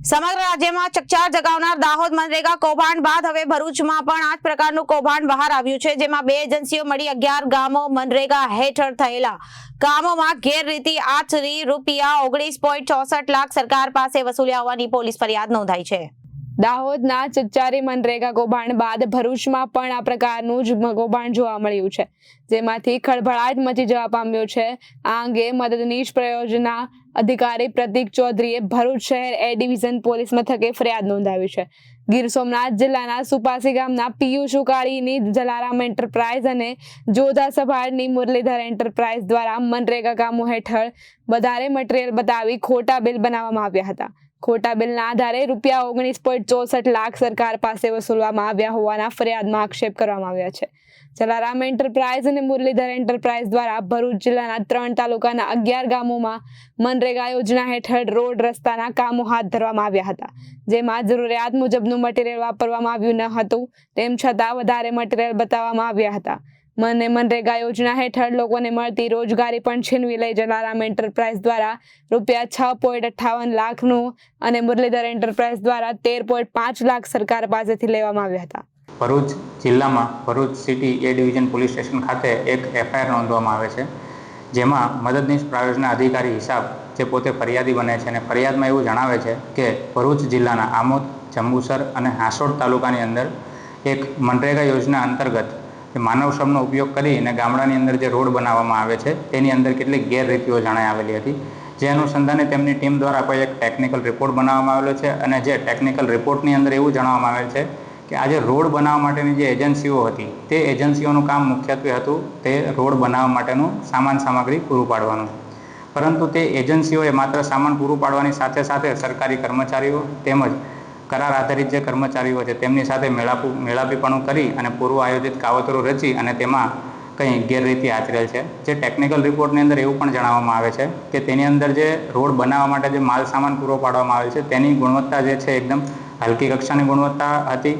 સમગ્ર રાજ્યમાં ચકચાર જગાવનાર દાહોદ મનરેગા કૌભાંડ બાદ હવે ભરૂચમાં પણ આ જ પ્રકારનું કૌભાંડ બહાર આવ્યું છે, જેમાં બે એજન્સીઓ મળી અગિયાર ગામો મનરેગા હેઠળ થયેલા. કામોમાં ગેરરીતિ આચરી રૂપિયા ઓગણીસ પોઈન્ટ ચોસઠ લાખ સરકાર પાસે વસૂલ્યા હોવાની પોલીસ ફરિયાદ નોંધાઈ છે. દાહોદના ચચારી મનરેગા કૌભાંડ બાદ ભરૂચમાં પણ આ પ્રકારનું જ કૌભાંડ જોવા મળ્યું છે. જેમાંથી ખળભળાટ મચી જવા પામ્યો છે. આ અંગે મદદનીશ પ્રયોજના અધિકારી પ્રતિક ચૌધરીએ ભરૂચ શહેર એ ડિવિઝન પોલીસ મથકે ફરિયાદ નોંધાવી છે. ગીર સોમનાથ જિલ્લાના સુપાસી ગામના પીયુ શુકાળીની જલારામ એન્ટરપ્રાઇઝ અને જોધા સભાડની મુરલીધર એન્ટરપ્રાઇઝ દ્વારા મનરેગા કામો હેઠળ વધારે મટીરીયલ બતાવી ખોટા બિલ બનાવવામાં આવ્યા હતા. ખોટા બિલના આધારે રૂપિયા ઓગણીસ પોઈન્ટ ચોસઠ લાખ સરકાર પાસે વસૂલવામાં આવ્યા હોવાના ફરિયાદમાં આક્ષેપ કરવામાં આવ્યા છે. જલારામ એન્ટરપ્રાઇઝ અને મુરલીધર એન્ટરપ્રાઇઝ દ્વારા ભરૂચ જિલ્લાના ત્રણ તાલુકાના અગિયાર ગામોમાં મનરેગા યોજના હેઠળ રોડ રસ્તાના કામો હાથ ધરવામાં આવ્યા હતા. જેમાં જરૂરિયાત મુજબનું મટીરિયલ વાપરવામાં આવ્યું ન હતું. તેમ છતાં વધારે મટીરિયલ બતાવવામાં આવ્યા હતા. મને મનરેગા યોજના હેઠળ લોકોને મળતી રોજગારી પણ છીનવી લઈ જલારામ એન્ટરપ્રાઇઝ દ્વારા રૂપિયા છ પોઈન્ટ અઠ્ઠાવન લાખનું અને મુરલીધર એન્ટરપ્રાઇઝ દ્વારા તેર પોઈન્ટ પાંચ લાખ સરકાર પાસેથી લેવામાં આવ્યા હતા. ભરૂચ જિલ્લામાં Bharuch city A division police station ખાતે એક એફઆઈઆર નોંધવામાં આવે છે, જેમાં મદદનીશ પ્રાયોજના અધિકારી હિસાબ, જે પોતે ફરિયાદી બને છે અને ફરિયાદમાં એવું જણાવે છે કે ભરૂચ જિલ્લાના આમોદ, જંબુસર અને હાંસોડ તાલુકાની અંદર એક મનરેગા યોજના અંતર્ગત જે માનવ શ્રમનો ઉપયોગ કરી અને ગામડાની અંદર જે રોડ બનાવવામાં આવે છે, તેની અંદર કેટલીક ગેરરીતિઓ જણાઈ આવેલી હતી. જે અનુસંધાને તેમની ટીમ દ્વારા કોઈ એક ટેકનિકલ રિપોર્ટ બનાવવામાં આવેલો છે અને જે ટેકનિકલ રિપોર્ટની અંદર એવું જણાવવામાં આવેલ છે કે આજે રોડ બનાવવા માટેની જે એજન્સીઓ હતી, તે એજન્સીઓનું કામ મુખ્યત્વે હતું તે રોડ બનાવવા માટેનું સામાન સામગ્રી પૂરું પાડવાનું. પરંતુ તે એજન્સીઓએ માત્ર સામાન પૂરું પાડવાની સાથે સાથે સરકારી કર્મચારીઓ તેમજ કરાર આધારિત જે કર્મચારીઓ છે, તેમની સાથે મેળાપુ મેળાપીપણું કરી અને પૂર્વ આયોજિત કાવતરો રચી અને તેમાં કંઈ ગેરરીતિ આચરેલ છે. જે ટેકનિકલ રિપોર્ટની અંદર એવું પણ જણાવવામાં આવે છે કે તેની અંદર જે રોડ બનાવવા માટે જે માલ સામાન પૂરો પાડવામાં આવે છે, તેની ગુણવત્તા જે છે એકદમ હલકી કક્ષાની ગુણવત્તા હતી.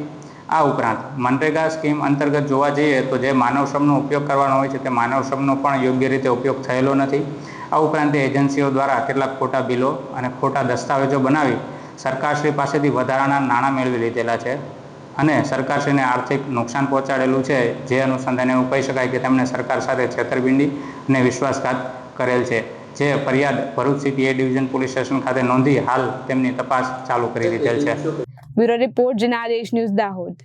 આ ઉપરાંત મનરેગા સ્કીમ અંતર્ગત જોવા જઈએ તો જે માનવ શ્રમનો ઉપયોગ કરવાનો હોય છે, તે માનવ શ્રમનો પણ યોગ્ય રીતે ઉપયોગ થયેલો નથી. આ ઉપરાંત એજન્સીઓ દ્વારા કેટલાક ખોટા બિલો અને ખોટા દસ્તાવેજો બનાવી સરકારશ્રી પાસેથી વધારાના નાણાં મેળવી લીધેલા છે અને સરકારશ્રીને આર્થિક નુકસાન પહોંચાડેલું છે જે અનુસંધાને એવું કહી શકાય કે તેમણે સરકાર સાથે છેતરપિંડી અને વિશ્વાસઘાત કરેલ છે. જે ફરિયાદ Bharuch city A division police station ખાતે નોંધી હાલ તેમની તપાસ ચાલુ કરી દીધેલ છે. Bureau report Janadesh news Dahod.